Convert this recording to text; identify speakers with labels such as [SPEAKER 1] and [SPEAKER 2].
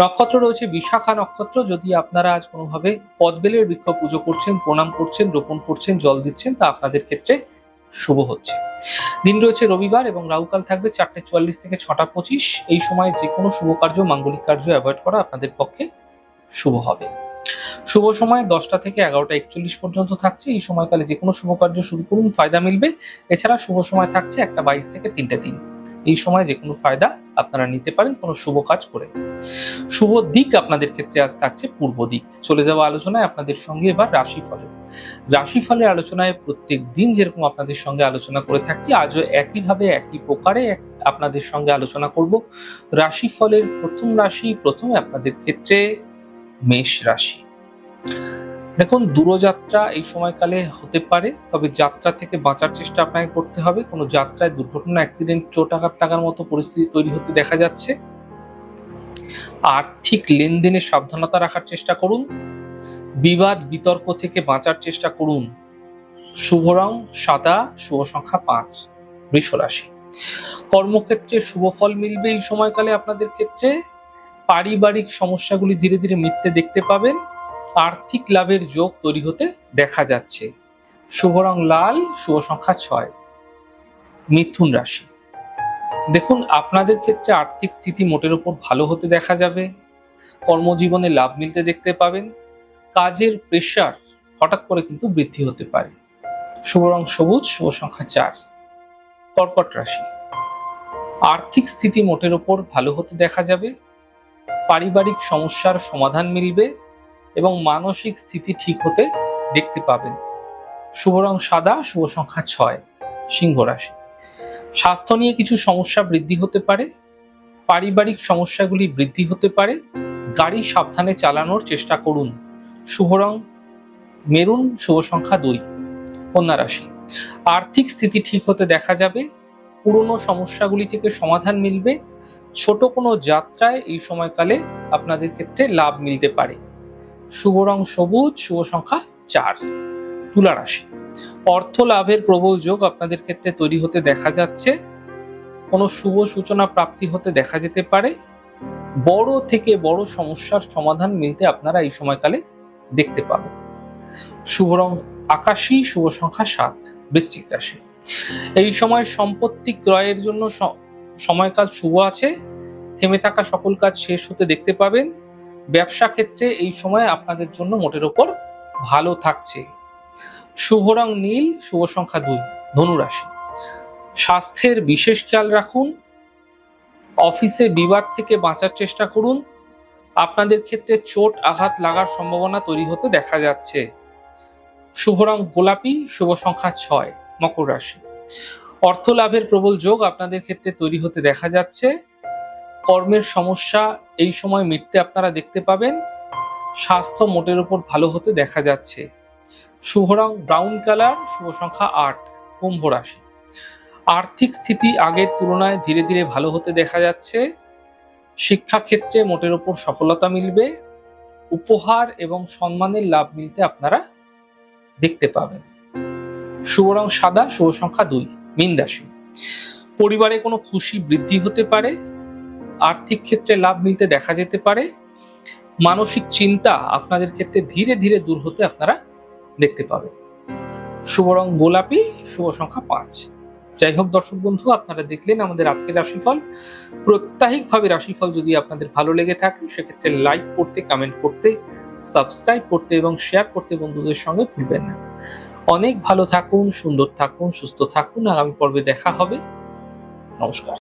[SPEAKER 1] নক্ষত্র রয়েছে, বিশাখা নক্ষত্র। যদি আপনারা আজ কোনোভাবে কদবেলের বৃক্ষ পুজো করছেন, প্রণাম করছেন, রোপণ করছেন, জল দিচ্ছেন, তা আপনাদের ক্ষেত্রে শুভ হচ্ছে। দিন রয়েছে রবিবার এবং রাহুকাল থাকবে চারটে চুয়াল্লিশ থেকে ছটা পঁচিশ। এই সময় যে কোনো শুভ কার্য, মাঙ্গলিক কার্য অ্যাভয়েড করা আপনাদের পক্ষে শুভ হবে। শুভ সময় দশটা থেকে এগারোটা একচল্লিশ পর্যন্ত থাকছে। এই সময়কালে যে কোনো শুভ কার্য শুরু করুন, ফায়দা মিলবে। এছাড়া শুভ সময় থাকছে একটা বাইশ থেকে তিনটে দিন। এই সময় যে কোনো ফায়দা আপনারা নিতে পারেন, কোনো শুভ কাজ করে শুভ দিক আপনাদের ক্ষেত্রে আজ থাকছে পূর্ব দিক। চলে যাওয়া আলোচনায় আপনাদের সঙ্গে এবার রাশিফলের। রাশিফলের আলোচনায় প্রত্যেক দিন যেরকম আপনাদের সঙ্গে আলোচনা করে থাকি, আজও একইভাবে একই প্রকারে আপনাদের সঙ্গে আলোচনা করব। রাশিফলের প্রথম রাশি, প্রথমে আপনাদের ক্ষেত্রে মেষ রাশি। দেখুন, দূরযাত্রা এই সময়কালে হতে পারে, তবে যাত্রা থেকে বাঁচার চেষ্টা আপনাকে করতে হবে। কোনো যাত্রায় দুর্ঘটনা, অ্যাক্সিডেন্ট, চোট আঘাত লাগার মতো পরিস্থিতি তৈরি হতে দেখা যাচ্ছে। আর্থিক লেনদেনে সাবধানতা রাখার চেষ্টা করুন। বিবাদ, বিতর্ক থেকে বাঁচার চেষ্টা করুন। শুভ রং, সাদা, শুভ সংখ্যা পাঁচ, বৃষ রাশি। কর্মক্ষেত্রে শুভ ফল মিলবে এই সময়কালে আপনাদের ক্ষেত্রে। পারিবারিক সমস্যাগুলি ধীরে ধীরে মিটতে দেখতে পাবেন। আর্থিক লাভের যোগ তৈরি হতে দেখা যাচ্ছে। শুভ রং লাল, শুভ সংখ্যা ছয়। মিথুন রাশি। দেখুন, আপনাদের ক্ষেত্রে আর্থিক স্থিতি মোটের উপর ভালো হতে দেখা যাবে। কর্মজীবনে লাভ মিলতে দেখতে পাবেন। কাজের প্রেশার হঠাৎ করে কিন্তু বৃদ্ধি হতে পারে। শুভ রং সবুজ, শুভ সংখ্যা চার। কর্কট রাশি। আর্থিক স্থিতি মোটের উপর ভালো হতে দেখা যাবে। পারিবারিক সমস্যার সমাধান মিলবে। এবং মানসিক স্থিতি ঠিক হতে দেখতে পাবেন। শুভ রং সাদা, শুভ সংখ্যা ছয়, সিংহ রাশি। স্বাস্থ্য নিয়ে কিছু সমস্যা বৃদ্ধি হতে পারে, পারিবারিক সমস্যাগুলি বৃদ্ধি হতে পারে, গাড়ি সাবধানে চালানোর চেষ্টা করুন। শুভ রং মেরুন, শুভ সংখ্যা দুই, কন্যা রাশি। আর্থিক স্থিতি ঠিক হতে দেখা যাবে, পুরনো সমস্যাগুলি থেকে সমাধান মিলবে, ছোট কোনো যাত্রায় এই সময়কালে আপনাদের ক্ষেত্রে লাভ মিলতে পারে। শুভ রং সবুজ, শুভ সংখ্যা চার, তুলা রাশি। অর্থ লাভের প্রবল যোগ আপনাদের ক্ষেত্রে তৈরি হতে দেখা যাচ্ছে। কোনো শুভ সূচনা প্রাপ্তি হতে দেখা যেতে পারে। বড় থেকে বড় সমস্যার সমাধান মিলতে আপনারা এই সময়কালে দেখতে পাবেন। শুভ রং আকাশী, শুভ সংখ্যা সাত, বৃশ্চিক রাশি। এই সময় সম্পত্তি ক্রয়ের জন্য সময়কাল শুভ আছে। থেমে থাকা সকল কাজ শেষ হতে দেখতে পাবেন। ব্যবসা ক্ষেত্রে এই সময় আপনাদের জন্য মোটের ওপর ভালো থাকছে। শুভ রং নীল, শুভ সংখ্যা দুই, ধনুরাশি। স্বাস্থ্যের বিশেষ খেয়াল রাখুন। অফিসে বিবাদ থেকে বাঁচার চেষ্টা করুন। আপনাদের ক্ষেত্রে চোট, আঘাত লাগার সম্ভাবনা তৈরি হতে দেখা যাচ্ছে। শুভ রং গোলাপি, শুভ সংখ্যা ছয়, মকর রাশি। অর্থ লাভের প্রবল যোগ আপনাদের ক্ষেত্রে তৈরি হতে দেখা যাচ্ছে। কর্মের সমস্যা এই সময় মিটতে আপনারা দেখতে পাবেন। স্বাস্থ্য মোটের উপর ভালো হতে দেখা যাচ্ছে। শুভ রং ব্রাউন কালার, শুভ সংখ্যা আট, কুম্ভ রাশি। আর্থিক স্থিতি আগের তুলনায় ধীরে ধীরে ভালো হতে দেখা যাচ্ছে। শিক্ষাক্ষেত্রে মোটের উপর সফলতা মিলবে। উপহার এবং সম্মানের লাভ মিলতে আপনারা দেখতে পাবেন। শুভ রং সাদা, শুভ সংখ্যা দুই, মীন রাশি। পরিবারে কোনো খুশি বৃদ্ধি হতে পারে। আর্থিক ক্ষেত্রে লাভ মিলতে দেখা যেতে পারে। মানসিক চিন্তা আপনাদের ক্ষেত্রে ধীরে ধীরে দূর হতে আপনারা দেখতে পাবেন। শুভ রং গোলাপি, শুভ সংখ্যা পাঁচ। যাই হোক দর্শক বন্ধু, আপনারা দেখলেন আমাদের আজকের রাশিফল। প্রত্যাহিকভাবে রাশিফল যদি আপনাদের ভালো লেগে থাকে, সেক্ষেত্রে লাইক করতে কমেন্ট করতে সাবস্ক্রাইব করতে এবং শেয়ার করতে বন্ধুদের সঙ্গে ভুলবেন না। অনেক ভালো থাকুন, সুন্দর থাকুন, সুস্থ থাকুন। আগামী পর্বে দেখা হবে। নমস্কার।